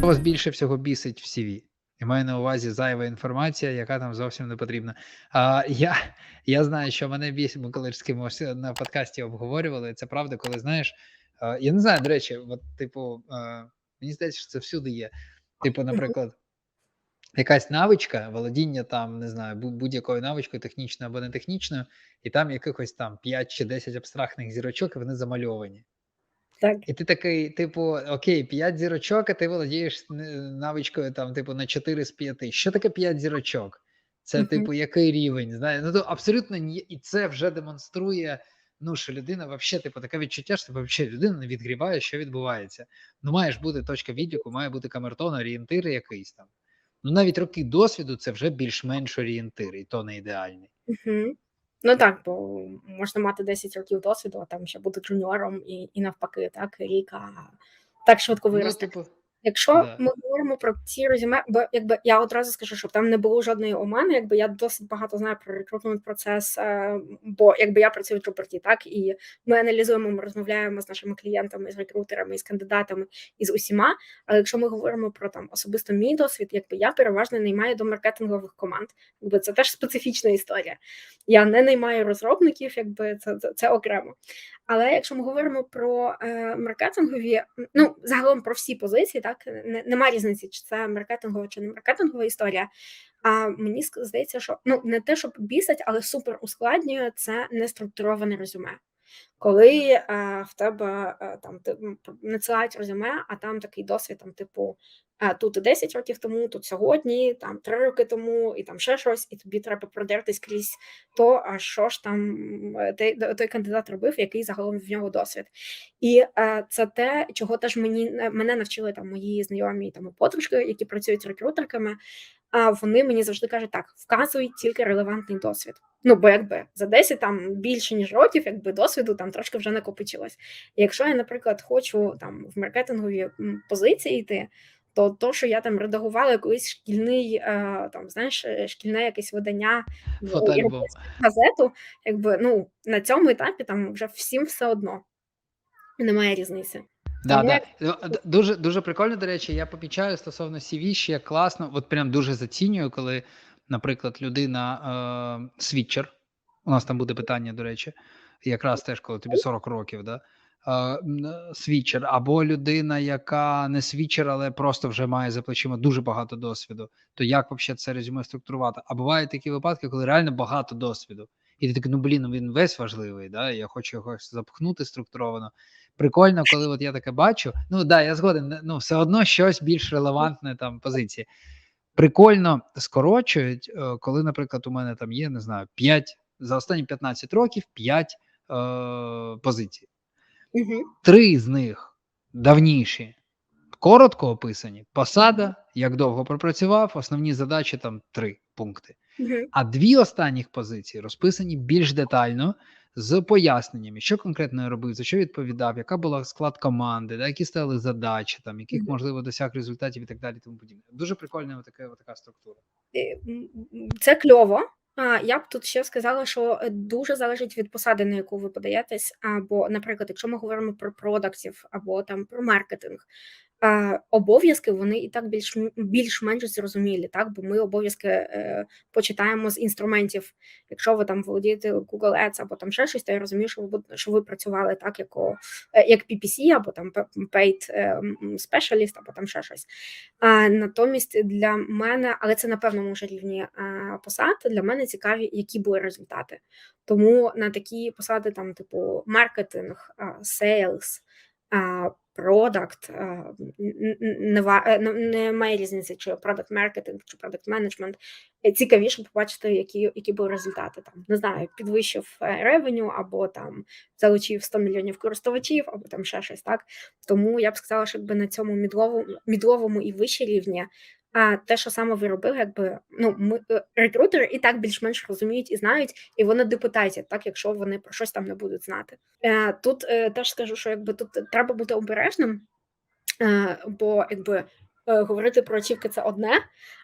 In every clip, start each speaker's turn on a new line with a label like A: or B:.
A: Вас більше всього бісить в CV? Я маю на увазі зайва інформація, яка там зовсім не потрібна. А, я, я знаю, що мене бісить, ми коли на подкасті обговорювали. Це правда, коли знаєш. а, Я не знаю, до речі, от, типу, а, мені здається, що це всюди є. Типу, наприклад, якась навичка, володіння там, не знаю, будь-якою навичкою, технічною або не технічною, і там якихось там 5 чи 10 абстрактних зірочок, і вони замальовані.
B: Так.
A: І ти такий, типу, окей, 5 зірочок, а ти володієш навичкою там, типу, на 4 з 5. Що таке 5 зірочок? Це,
B: Мгм.
A: типу, який рівень? Знаєш? Ну, то абсолютно ні, і це вже демонструє, ну, що людина вообще, типу, таке відчуття, що типу, вообще людина не відгрібає, що відбувається. Ну, маєш бути точка відліку, має бути камертон, орієнтир якийсь там. Ну, навіть роки досвіду це вже більш-менш орієнтир, і то не ідеальний.
B: Угу. Ну так, бо можна мати 10 років досвіду, а там ще бути джуніором і, і навпаки, так, рік, а так швидко
A: Ну,
B: вирости. Якщо
A: да.
B: ми говоримо про ці резюме, бо якби я одразу скажу, щоб там не було жодної омани, якби я досить багато знаю про рекрутмент процес, е, бо якби я працюю в Трупорті, так і ми аналізуємо, ми розмовляємо з нашими клієнтами, з рекрутерами, з кандидатами і з усіма. Але якщо ми говоримо про там особисто мій досвід, якби я переважно наймаю до маркетингових команд, якби це теж специфічна історія. Я не наймаю розробників, якби це, це, це окремо. Але якщо ми говоримо про е, маркетингові, ну загалом про всі позиції, так не, нема різниці, чи це маркетингова чи не маркетингова історія. А мені здається, що ну не те, щоб бісить, але супер ускладнює це неструктуроване резюме. Коли е, в тебе е, там ти надсилають резюме, а там такий досвід, там, типу, е, тут 10 років тому, тут сьогодні, там 3 роки тому, і там ще щось, і тобі треба продертись крізь то, а що ж там той, той кандидат робив, який загалом в нього досвід. І е, це те, чого теж мені мене навчили там мої знайомі там подружки, які працюють рекрутерками. А вони мені завжди кажуть, так вказуй тільки релевантний досвід. Ну, бо якби за 10 там більше ніж років, якби досвіду там трошки вже накопичилось. І якщо я, наприклад, хочу там в маркетингові позиції йти, то то, що я там редагувала якийсь шкільний, е, там знаєш, е, шкільне якесь видання в газету, якби ну на цьому етапі там вже всім все одно немає різниці.
A: Да, да. Ну, Дуже, дуже прикольно, до речі, я помічаю стосовно CV, ще класно, от прям дуже зацінюю, коли, наприклад, людина е, свідчер, у нас там буде питання, до речі, якраз теж, коли тобі 40 років, да? е, свідчер, або людина, яка не свідчер, але просто вже має за плечима дуже багато досвіду, то як взагалі це резюме структурувати? А бувають такі випадки, коли реально багато досвіду. І ти такий, ну блін, ну він весь важливий, да? я хочу його запхнути структуровано прикольно, коли от я таке бачу. Ну да, я згоден, ну все одно щось більш релевантне там позиції. Прикольно скорочують, е, коли, наприклад, у мене там є, не знаю, 5, за останні 15 років 5 е, позицій.
B: Угу.
A: Три з них давніші, коротко описані. Посада, як довго пропрацював, основні задачі там три пункти.
B: Угу.
A: А дві останніх позиції розписані більш детально з поясненнями, що конкретно я робив, за що відповідав, яка була склад команди, да, які стали задачі, там яких можливо досяг результатів і так далі. Тому подібне. Дуже прикольна така, така структура.
B: Е, Це кльово. А я б тут ще сказала, що е, дуже залежить від посади, на яку ви подаєтесь. Або, наприклад, якщо ми говоримо про продактів або там про маркетинг, обов'язки вони і так більш більш-менш зрозумілі, так бо ми обов'язки е, почитаємо з інструментів. Якщо ви там володієте Google Ads або там ще щось, то я розумію, що ви що ви працювали так, як, о, е, як PPC, або там paid е, specialist, або там ще щось. А, натомість для мене, але це на певному вже рівні посад, для мене цікаві, які були результати. Тому на такі посади, там, типу, маркетинг, сейлс, продакт, а, н- н- не, ва- е, немає різниці, чи продакт маркетинг, чи продакт менеджмент. Цікавіше побачити, які, які були результати. Там, не знаю, підвищив ревеню, або там залучив 100 мільйонів користувачів, або там ще щось, так? Тому я б сказала, що якби на цьому мідловому, мідловому і вище рівні, а те, що саме ви робили, якби ну ми е, рекрутери і так більш-менш розуміють і знають, і вони депутатять, так якщо вони про щось там не будуть знати. Е, тут е, теж скажу, що якби тут треба бути обережним, е, бо якби. е, Говорити про ачівки це одне,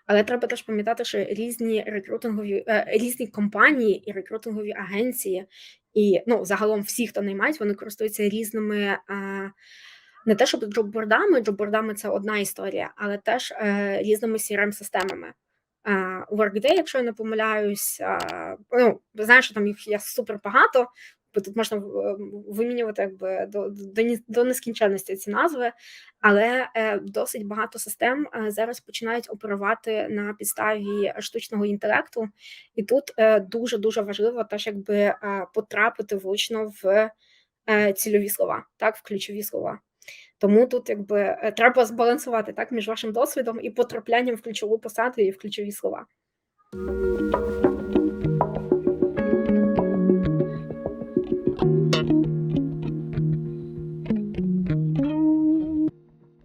B: але треба теж пам'ятати, що різні рекрутингові е, різні компанії і рекрутингові агенції, і ну загалом всі, хто наймають, вони користуються різними не те, щоб джоббордами, джоббордами це одна історія, але теж е, різними CRM-системами. Е, у Workday, якщо я не помиляюсь, е, ну, знаєш, там їх є супер багато, бо тут можна е, вимінювати якби до, до, до нескінченності ці назви, але е, досить багато систем е, зараз починають оперувати на підставі штучного інтелекту, і тут е, дуже дуже важливо теж якби е, потрапити влучно в цільові слова, так, в ключові слова. Тому тут якби е, треба збалансувати так між вашим досвідом і потраплянням в ключову посаду і в ключові слова.